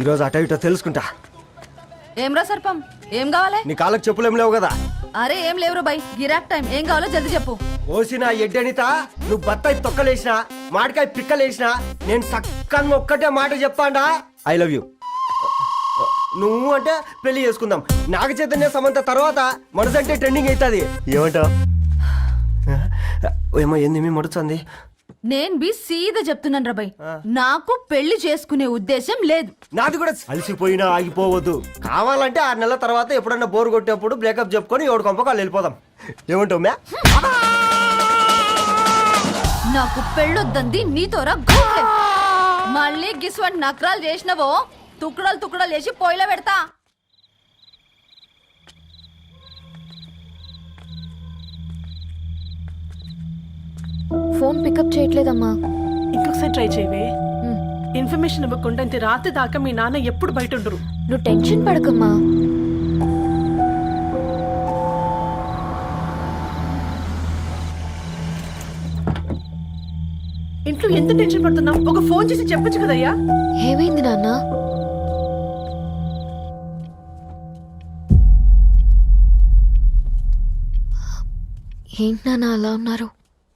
ఈరోజు అటో ఇటో తెలుసుకుంటా. ఏం రా సర్పం? ఏం కావాలి? నీ కాళ్ళకి చెప్పులేం లేవు కదా? అరే ఏం లేవురు బై గిరాక్ టైం. ఏం కావాలో జల్దీ చెప్పు. ఓసిన ఎడ్డనిత నువ్వు బత్తాయి తొక్కలేసిన మాడికాయ పిక్కలేసిన నేను సక్కగా ఒక్కటే మాట చెప్పాండా ఐ లవ్ యూ నువ్వు అంటే పెళ్ళి చేసుకుందాం. నాగ చైతన్య సమంత తర్వాత మనసంటే ట్రెండింగ్ అవుతుంది. ఏమంటావు? ఏమో ఏంది మీ మడుచుంది నేను బి సీదా చెప్తున్నాను రా బై నాకు పెళ్ళి చేసుకునే ఉద్దేశం లేదు. నాది కూడా అలసిపోయినా ఆగిపోవద్దు. కావాలంటే ఆరు నెలల తర్వాత ఎప్పుడన్నా బోర్ కొట్టేప్పుడు బ్రేకప్ చెప్పుకొని ఎవడు కొంపకాలు వెళ్ళిపోదాం. ఏమంటావు మ్యా? నాకు పెళ్ళొద్దంది నీతోరా గోహె. మళ్ళీ గిస్వంటి నకరాలు చేసినవో తుక్కడలు తుక్కడలు చేసి పొయ్యిలో పెడతా. ఫోన్ పికప్ చేయట్లేదమ్మా. ఇంకొకసారి ట్రై చేయవే. ఇన్ఫర్మేషన్ ఇవ్వకుండా ఇంత రాత్రి దాకా మీ నాన్న ఎప్పుడు బయట ఉండరు. నువ్వు టెన్షన్ పడకమ్మా. ఇంట్లో ఎంత టెన్షన్ పడుతున్నావు? ఒక ఫోన్ చేసి చెప్పొచ్చు కదయ్యా? ఏమైంది నాన్న? ఏంటి నాన్న అలా ఉన్నారు?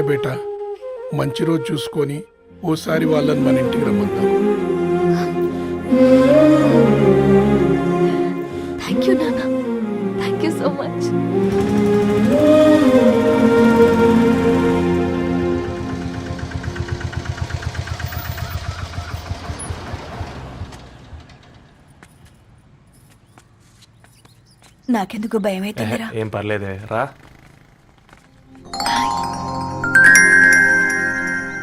సరే బేటా. మంచి రోజు చూసుకొని ఓసారి వాళ్ళని మన ఇంటికి రమ్మందాం. థ్యాంక్ యూ నాన్న. థ్యాంక్ యూ సో మచ్ నాకెందుకు భయం అవుతుందిరా ఏం పర్లేదే రా.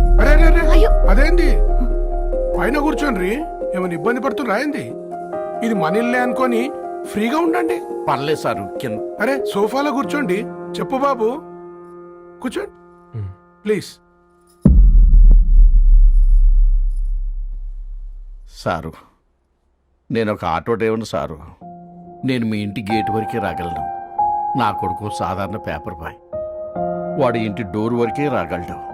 అరే అరే అరే అదేంది? పైన కూర్చోండి ఏమైనా ఇబ్బంది పడుతున్నా ఏంది? ఇది మన ఇల్లే అనుకొని ఫ్రీగా ఉండండి. పర్లేదు సారు కింద. అరే సోఫాలో కూర్చోండి. చెప్పు బాబు. కూర్చోండి. ప్లీజ్. సారు నేను ఒక ఆటో డ్రైవర్ని సారు. నేను మీ ఇంటి గేట్ వరకే రాగలను. నా కొడుకు సాధారణ పేపర్ బాయ్. వాడి ఇంటి డోర్ వరకే రాగలడు.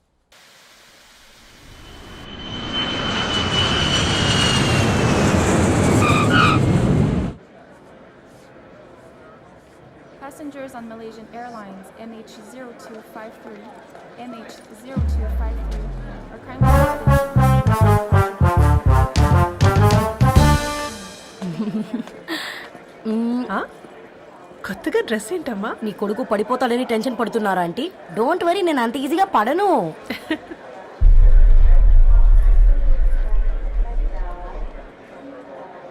Passengers on Malaysian Airlines MH0253, MH0253 are kindly. ఆ? కొత్తగా డ్రెస్ ఏంటమ్మా? నీ కొడుకు పడిపోతాడని టెన్షన్ పడుతున్నారా ఆంటీ? డోంట్ వరీ నేను అంత ఈజీగా పడను.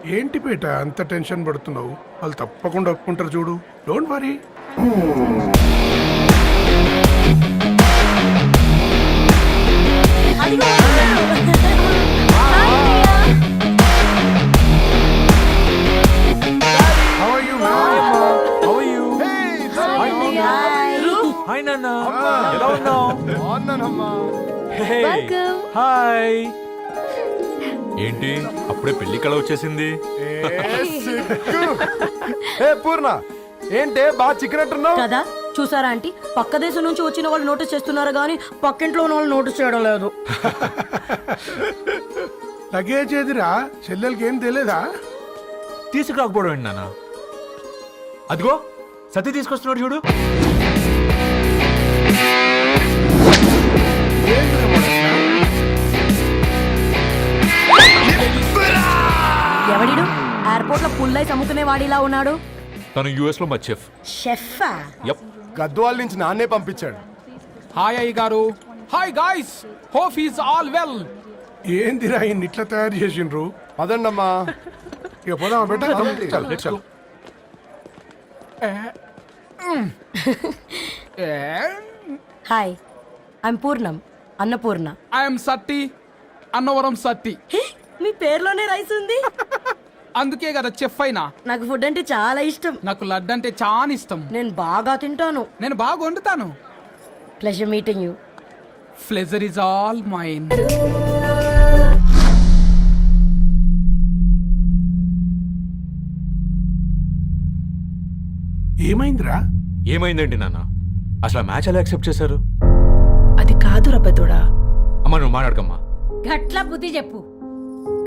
ఏంటి పేట అంత టెన్షన్ పడుతున్నావు? వాళ్ళు తప్పకుండా ఒప్పుకుంటారు చూడు. Don't worry How are you, ma'am? Hi నాన్న ఎలా ఉన్నావు హాయ్ ఏంటి అప్పుడే పెళ్ళి కళ వచ్చేసింది పూర్ణ ఏంటే బాగా చిక్కినట్టున్నావు? కదా చూసారా ఆంటీ? పక్క దేశం నుంచి వచ్చిన వాళ్ళు నోటీస్ చేస్తున్నారు కానీ పక్కింట్లో ఉన్న వాళ్ళు నోటీస్ చేయడం లేదు. లగేజ్ ఏదిరా? చెల్లెలకి ఏం తెలియదా తీసుకురాకపోవడం ఏంటి నాన్న? అదిగో సతీ తీసుకొస్తున్నాడు చూడు. ఎవడిడు? ఎయిర్పోర్ట్లో పుల్లై అమ్ముకునే వాడిలా ఉన్నాడు. తను యుఎస్లో మా చెఫ్ షెఫా యప్ గద్వాల నుంచి నాన్నే పంపించాడు. హాయ్ అయ్య గారు. Hi guys hope is all well ఏందిరా ఈయన్ని ఇట్లా తయారు చేసిండ్రు? పదండమ్మా. ఇక పోదామా బెట్ట. Hi I'm Purnam Annapurna I'm Satti Annavaram Satti మీ పేర్లోనే రైస్ ఉంది. అందుకే కదా చెఫ్ అయినా. నాకు ఫుడ్ అంటే చాలా ఇష్టం. నాకు లడ్డు అంటే చాలా ఇష్టం. నేను బాగా తింటాను. నేను బాగా వండుతాను. Pleasure meeting you pleasure is all mine ఏమైందిరా? ఏమైందండి నాన్న? అసలు మ్యాచ్ ఎలా యాక్సెప్ట్ చేశారు? అది కాదు రబ్బతోడా అమ్మ నువ్వు మాట్లాడకమ్మా. గట్ల బుద్ధి చెప్పు.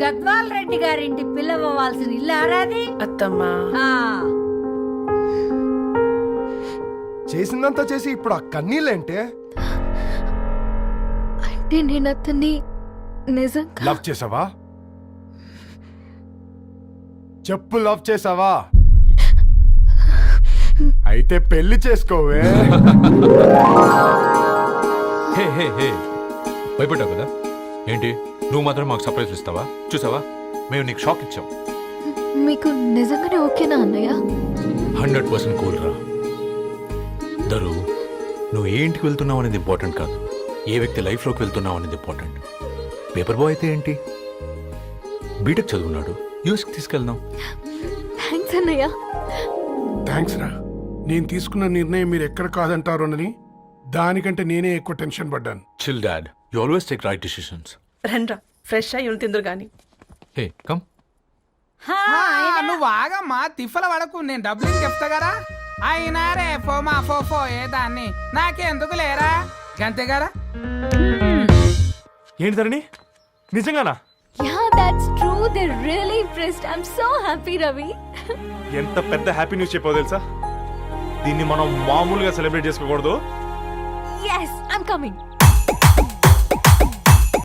గద్వాల్ రెడ్డి గారింటి పిల్లవ్వాల్సిన ఇల్లు ఆరాది అత్తమ్మా. ఆ, చేసిందంతా చేసి ఇప్పుడు ఆ కన్నీళ్ళేంటే? అంటే నేను అతన్ని నిజంగా లవ్ చేసావా? చెప్పు లవ్ చేసావా? అయితే పెళ్ళి చేసుకోవే. హే హే హే. భయపడ్డావు కదా? ఏంటి? నువ్వు మాత్రం మాకు సర్ప్రైజ్ ఇస్తావా? చూసావా? మేము నీకు షాక్ ఇచ్చాం. మీకు నిజంగానే ఓకేనా అన్నయ్య? హండ్రెడ్ పర్సెంట్ కూల్ రా. దరు నువ్వు ఏ ఇంటికి వెళ్తున్నావు అనేది ఇంపార్టెంట్ కాదు. ఏ వ్యక్తి లైఫ్లోకి వెళ్తున్నావు అనేది ఇంపార్టెంట్ పేపర్ బాయ్ అయితే ఏంటి? బీటెక్ చదువున్నాడు. యూఎస్కి తీసుకెళ్దాం. థ్యాంక్స్ అన్నయ్య. థ్యాంక్స్ రా. నేను తీసుకున్న నిర్ణయం మీరు ఎక్కడ కాదంటారోనని దానికంటే నేనే ఎక్కువ టెన్షన్ పడ్డాను. Chill dad you always take right decisions రండ్రా ఫ్రెష్ అయ్యి ఉండి తిందురు గాని. Hey come. హా, నువ్వు ఆగమ్మా తిఫల పడకు నేను డబ్బులు చెప్తా కదా. అయినా రే ఫో మా ఫో ఫో ఏ దాన్ని? నాకెందుకు లేరా? గంతే కదా? ఏంటి ధరణి? నిజంగానా? Yeah that's true they really impressed I am so happy Ravi ఎంత పెద్ద హ్యాపీ న్యూస్ చెప్పావు తెలుసా? దీన్ని మనం మామూలుగా సెలబ్రేట్ చేసుకోకూడదు ఐ యామ్ కమింగ్